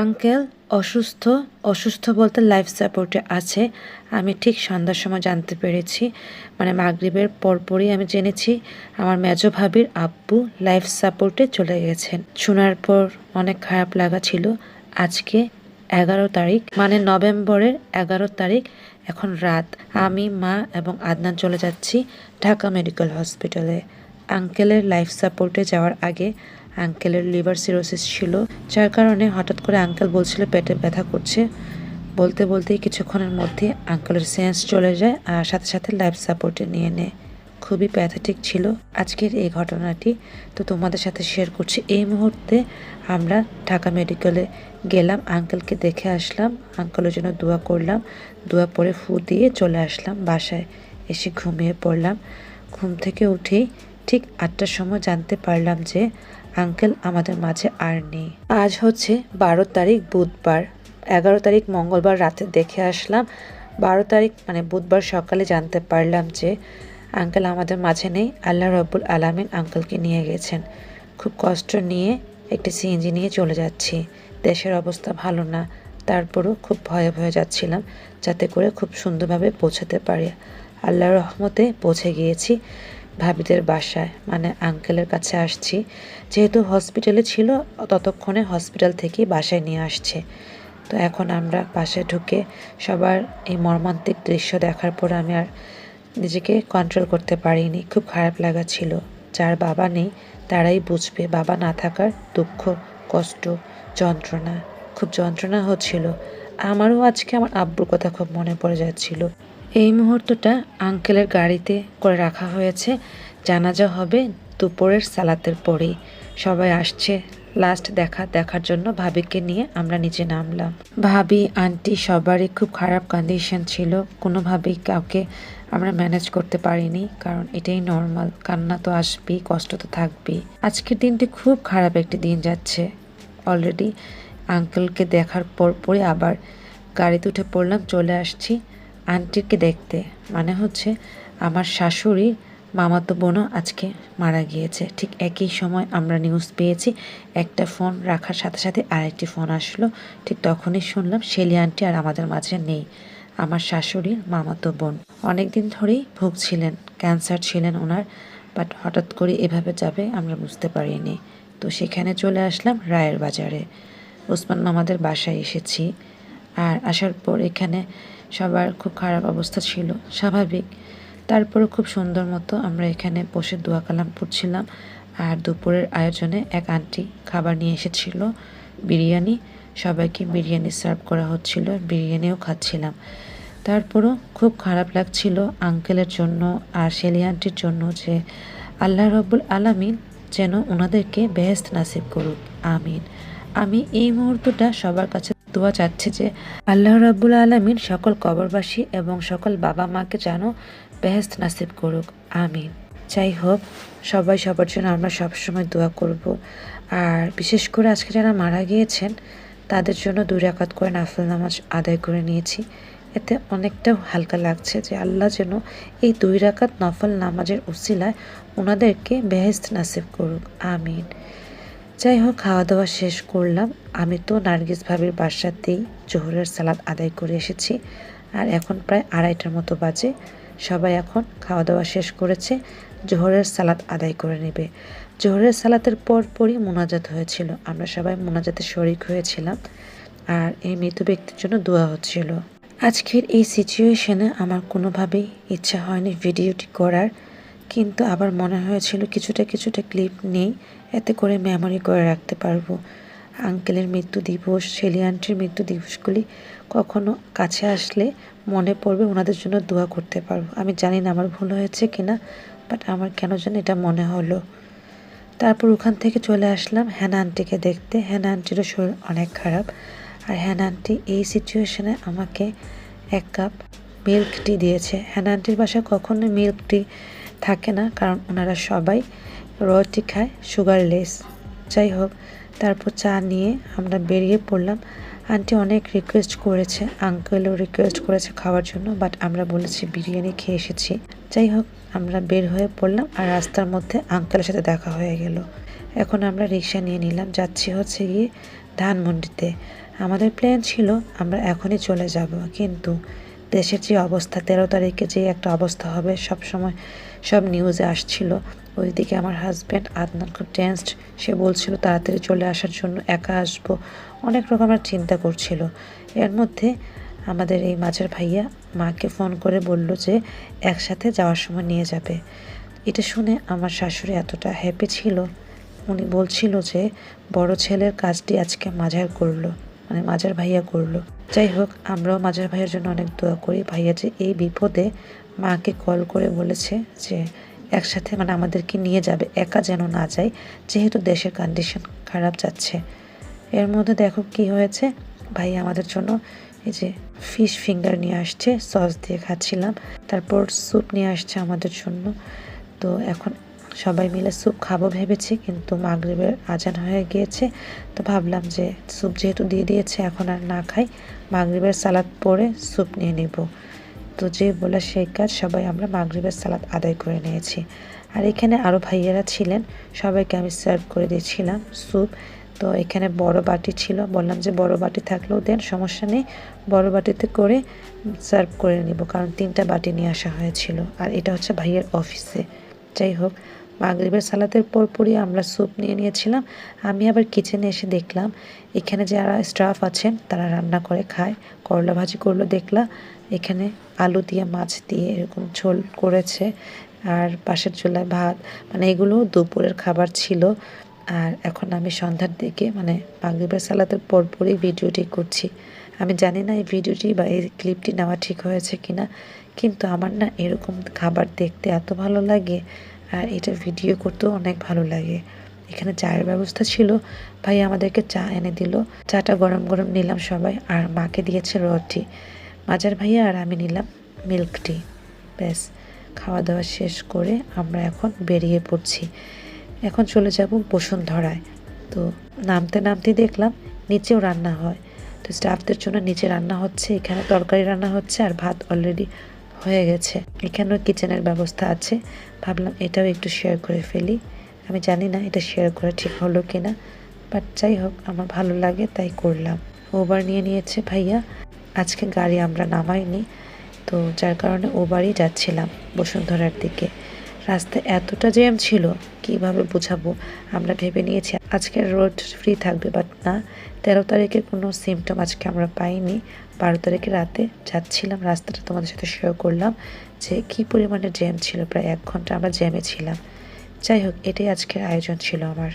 Uncle অসুস্থ অসুস্থ বলতে লাইফ সাপোর্টে আছে। আমি ঠিক সন্ধ্যার সময় জানতে পেরেছি। মানে মাগরিবের পরপরই আমি জেনেছি আমার মেজো ভাবির আব্বু লাইফ সাপোর্টে চলে গেছেন। শোনার পর অনেক খারাপ লাগা ছিল। আজকে এগারো তারিখ মানে নভেম্বরের এগারো তারিখ, এখন রাত। আমি, মা এবং আদনান চলে যাচ্ছি ঢাকা মেডিকেল হসপিটালে আঙ্কেলের লাইফ সাপোর্টে যাওয়ার আগে আঙ্কেলের লিভার সিরোসিস ছিল, যার কারণে হঠাৎ করে আঙ্কেল বলছিল পেটে ব্যথা করছে। বলতে বলতেই কিছুক্ষণের মধ্যে আঙ্কেলের সেন্স চলে যায় আর সাথে সাথে লাইফ সাপোর্টে নিয়ে নেয়। খুবই প্যাথেটিক ছিল। আজকের এই ঘটনাটি তো তোমাদের সাথে শেয়ার করছি। এই মুহূর্তে আমরা ঢাকা মেডিকেলে গেলাম, আঙ্কেলকে দেখে আসলাম, আঙ্কেলের জন্য দোয়া করলাম, দোয়া পরে ফু দিয়ে চলে আসলাম বাসায়। এসে ঘুমিয়ে পড়লাম। ঘুম থেকে উঠেই ঠিক আটটার সময় জানতে পারলাম যে আঙ্কেল, আমাদের মাঝে আর নেই। আজ হচ্ছে বারো তারিখ, বুধবার। এগারো তারিখ মঙ্গলবার রাতে দেখে আসলাম। বারো তারিখ মানে বুধবার সকালে জানতে পারলাম যে আঙ্কেল আমাদের মাঝে নেই। আল্লাহ রব্বুল আলামিন আঙ্কেলকে নিয়ে গেছেন। খুব কষ্ট নিয়ে একটি সিএনজি নিয়ে চলে যাচ্ছি। দেশের অবস্থা ভালো না, তারপরও খুব ভয়ে ভয়ে যাচ্ছিলাম যাতে করে খুব সুন্দরভাবে পৌঁছাতে পারি। আল্লাহর রহমতে পৌঁছে গিয়েছি। ভাবিদের বাসায় মানে আঙ্কেলের কাছে আসছি। যেহেতু হসপিটালে ছিল, ততক্ষণে হসপিটাল থেকেই বাসায় নিয়ে আসছে। তো এখন আমরা বাসায় ঢুকে সবার এই মর্মান্তিক দৃশ্য দেখার পর আমি আর নিজেকে কন্ট্রোল করতে পারিনি। খুব খারাপ লাগা ছিল। যার বাবা নেই, তারাই বুঝবে। বাবা না থাকার দুঃখ, কষ্ট, যন্ত্রণা, খুব যন্ত্রণা হচ্ছিল আমারও আজকে আমার আব্বুর কথা খুব মনে পড়ে যাচ্ছিল। এই মুহূর্তটা আঙ্কেলের গাড়িতে করে রাখা হয়েছে। জানাজা হবে দুপুরের সালাতের পরেই। সবাই আসছে লাস্ট দেখা দেখার জন্য ভাবিকে নিয়ে আমরা নিচে নামলাম। ভাবি, আন্টি সবারই খুব খারাপ কন্ডিশন ছিল। কোনোভাবেই কাউকে আমরা ম্যানেজ করতে পারিনি, কারণ এটাই নর্মাল কান্না তো আসবেই, কষ্ট তো থাকবেই। আজকের দিনটি খুব খারাপ একটি দিন যাচ্ছে। অলরেডি আঙ্কেলকে দেখার পর পরে আবার গাড়িতে উঠে পড়লাম, চলে আসছি। আন্টিকে দেখতে। মানে হচ্ছে আমার শাশুড়ি, মামাতো বোনও আজকে মারা গিয়েছে। ঠিক একই সময় আমরা নিউজ পেয়েছি, একটা ফোন রাখার সাথে সাথে আরেকটি ফোন আসলো। ঠিক তখনই শুনলাম শেলি আন্টি আর আমাদের মাঝে নেই, আমার শাশুড়ির মামাতো বোন। অনেক দিন ধরেই ভুগছিলেন ক্যান্সার ছিলেন ওনার বাট হঠাৎ করে এভাবে যাবে আমরা বুঝতে পারিনি। তো সেখানে চলে আসলাম রায়ের বাজারে। ওসমান মামাদের বাসায় এসেছি। আর আসার পর এখানে সবার খুব খারাপ অবস্থা ছিল, স্বাভাবিক। তারপরে খুব সুন্দর মতো আমরা এখানে বসে দোয়া কালাম পড়ছিলাম আর দুপুরের আয়োজনে এক আন্টি খাবার নিয়ে এসেছিল, বিরিয়ানি। সবাইকে বিরিয়ানি সার্ভ করা হচ্ছিল, বিরিয়ানিও খাচ্ছিলাম। তারপরও খুব খারাপ লাগছিল আঙ্কেলের জন্য আর শেলি আন্টির জন্য যে আল্লাহ রব্বুল আলামিন যেন ওনাদেরকে বেহেস্ত নাসিব করুক, আমিন। আমি এই মুহূর্তটা সবার কাছে দোয়া চাচ্ছে যে আল্লাহ রাব্বুল আলমিন সকল কবরবাসী এবং সকল বাবা মাকে যেন বেহেস্ত নাসিব করুক, আমিন। যাই হোক সবাই সবার জন্য আমরা সবসময় দোয়া করব। আর বিশেষ করে আজকে যারা মারা গিয়েছেন, তাদের জন্য দুই রাকাত করে নাফল নামাজ আদায় করে নিয়েছি। এতে অনেকটা হালকা লাগছে যে আল্লাহ যেন এই দুই রাকাত নফল নামাজের উসিলায় ওনাদেরকে বেহেস্ত নাসিব করুক, আমিন। যাই হোক খাওয়া দাওয়া শেষ করলাম। আমি তো নার্গিস ভাবির বাসাতেই জোহরের সালাদ আদায় করে এসেছি। আর এখন প্রায় আড়াইটার মতো বাজে। সবাই এখন খাওয়া দাওয়া শেষ করেছে। জোহরের সালাদ আদায় করে নেবে। জোহরের সালাতের পর পরই মোনাজাত হয়েছিল। আমরা সবাই মোনাজাতে শরিক হয়েছিলাম। আর এই মৃত ব্যক্তির জন্য দোয়া হচ্ছিল। আজকের এই সিচুয়েশনে আমার কোনোভাবেই ইচ্ছা হয়নি ভিডিওটি করার। কিন্তু আবার মনে হয়েছিল কিছুটা কিছুটা ক্লিপ নেই, এতে করে মেমোরি করে রাখতে পারব। আঙ্কেলের মৃত্যু দিবস শেলি আন্টির মৃত্যু দিবসগুলি কখনো কাছে আসলে মনে পড়বে, ওনাদের জন্য দোয়া করতে পারব। আমি জানি না আমার ভুল হয়েছে কিনা বাট আমার কেন যেন এটা মনে হলো। তারপর ওখান থেকে চলে আসলাম হ্যানা আন্টিকে দেখতে। হ্যানা আন্টিরও শরীর অনেক খারাপ। আর হ্যানা আন্টি এই সিচুয়েশনে আমাকে এক কাপ মিল্ক টি দিয়েছে। হ্যানা আন্টির বাসায় কখনোই মিল্ক টি থাকে না, কারণ ওনারা সবাই রটি খায় সুগারলেস যাই হোক তারপর চা নিয়ে আমরা বেরিয়ে পড়লাম। আন্টি অনেক রিকোয়েস্ট করেছে আঙ্কেলও রিকোয়েস্ট করেছে খাওয়ার জন্য বাট আমরা বলেছি বিরিয়ানি খেয়ে এসেছি। যাই হোক আমরা বের হয়ে পড়লাম আর রাস্তার মধ্যে আঙ্কেলের সাথে দেখা হয়ে গেল। এখন আমরা রিক্সা নিয়ে নিলাম। যাচ্ছি হচ্ছে গিয়ে ধানমন্ডিতে। আমাদের প্ল্যান ছিল, আমরা এখনই চলে যাব, কিন্তু দেশের যে অবস্থা, তেরো তারিখে যে একটা অবস্থা হবে সব সময় সব নিউজে আসছিল। ওইদিকে আমার হাজব্যান্ড আদনান খুব টেন্সড সে বলছিল তাড়াতাড়ি চলে আসার জন্য একা আসব। অনেক রকমের চিন্তা করছিল। এর মধ্যে আমাদের এই মাঝের ভাইয়া মাকে ফোন করে বলল যে একসাথে যাওয়ার সময় নিয়ে যাবে। এটা শুনে আমার শাশুড়ি এতটা হ্যাপি ছিল। উনি বলছিল যে বড় ছেলের কাজটি আজকে মাঝার করল মানে মাঝার ভাইয়া করল। যাই হোক, আমরাও মাঝার ভাইয়ের জন্য অনেক দোয়া করি। ভাইয়া যে এই বিপদে মাকে কল করে বলেছে যে একসাথে মানে আমাদেরকে নিয়ে যাবে, একা যেন না যায়, যেহেতু দেশের কন্ডিশন খারাপ যাচ্ছে। এর মধ্যে দেখো কি হয়েছে, ভাই আমাদের জন্য এই যে ফিশ ফিঙ্গার নিয়ে আসছে সস দিয়ে খাচ্ছিলাম, তারপর স্যুপ নিয়ে আসছে আমাদের জন্য। তো এখন সবাই মিলে স্যুপ খাব ভেবেছি, কিন্তু মাগরিবের আজান হয়ে গিয়েছে। তো ভাবলাম যে স্যুপ যেহেতু দিয়ে দিয়েছে, এখন আর না খাই, মাগরিবের সালাদ পরে স্যুপ নিয়ে নিব। তো যে বলা সেই কাজ সবাই আমরা মাগরিবের সালাদ আদায় করে নিয়েছি। আর এখানে আরও ভাইয়েরা ছিলেন, সবাইকে আমি সার্ভ করে দিয়েছিলাম স্যুপ তো এখানে বড় বাটি ছিল, বললাম যে বড় বাটি থাকলেও দেন, সমস্যা নেই, বড় বাটিতে করে সার্ভ করে নিব, কারণ তিনটা বাটি নিয়ে আসা হয়েছিল। আর এটা হচ্ছে ভাইয়ের অফিসে যাই হোক মাগরিবের সালাতের পরপরই আমরা স্যুপ নিয়ে নিয়েছিলাম। আমি আবার কিচেনে এসে দেখলাম, এখানে যারা স্টাফ আছেন, তারা রান্না করে খায়। করলা ভাজি করল দেখলাম, এখানে আলু দিয়ে মাছ দিয়ে এরকম ঝোল করেছে। আর পাশের চুলায় ভাত মানে এগুলো দুপুরের খাবার ছিল। আর এখন আমি সন্ধ্যার দিকে মানে মাগরিবের সালাতের পরপরই ভিডিওটি করছি। আমি জানি না এই ভিডিওটি বা এই ক্লিপটি নেওয়া ঠিক হয়েছে কিনা, কিন্তু আমার না এরকম খাবার দেখতে এত ভালো লাগে। আর এটা ভিডিও করতেও অনেক ভালো লাগে। এখানে চায়ের ব্যবস্থা ছিল, ভাই আমাদেরকে চা এনে দিল। চাটা গরম গরম নিলাম সবাই, আর মাকে দিয়েছে রটি। মাজার ভাইয়া আর আমি নিলাম মিল্ক টি ব্যাস খাওয়া দাওয়া শেষ করে আমরা এখন বেরিয়ে পড়ছি। এখন চলে যাব বসুন্ধরায়। তো নামতে নামতে দেখলাম নিচেও রান্না হয়। তো স্টাফদের জন্য নিচে রান্না হচ্ছে, এখানে তরকারি রান্না হচ্ছে, আর ভাত অলরেডি হয়ে গেছে। এখানেও কিচেনের ব্যবস্থা আছে। ভাবলাম এটাও একটু শেয়ার করে ফেলি। আমি জানি না এটা শেয়ার করা ঠিক হলো কি না বাট যাই হোক, আমার ভালো লাগে, তাই করলাম। ওবার নিয়ে নিয়েছে ভাইয়া। আজকে গাড়ি আমরা নামাইনি, তো যার কারণে ওবারই যাচ্ছিলাম বসুন্ধরার দিকে। রাস্তায় এতটা জ্যাম ছিল, কীভাবে বোঝাবো? আমরা ভেবে নিয়েছি আজকের রোড ফ্রি থাকবে বাট না। তেরো তারিখের কোনো সিমটম আজকে আমরা পাইনি। বারো তারিখে রাতে যাচ্ছিলাম, রাস্তাটা তোমাদের সাথে শেয়ার করলাম যে কি পরিমাণে জ্যাম ছিল, প্রায় এক ঘণ্টা আমরা জ্যামে ছিলাম। যাই হোক, এটাই আজকের আয়োজন ছিল আমার।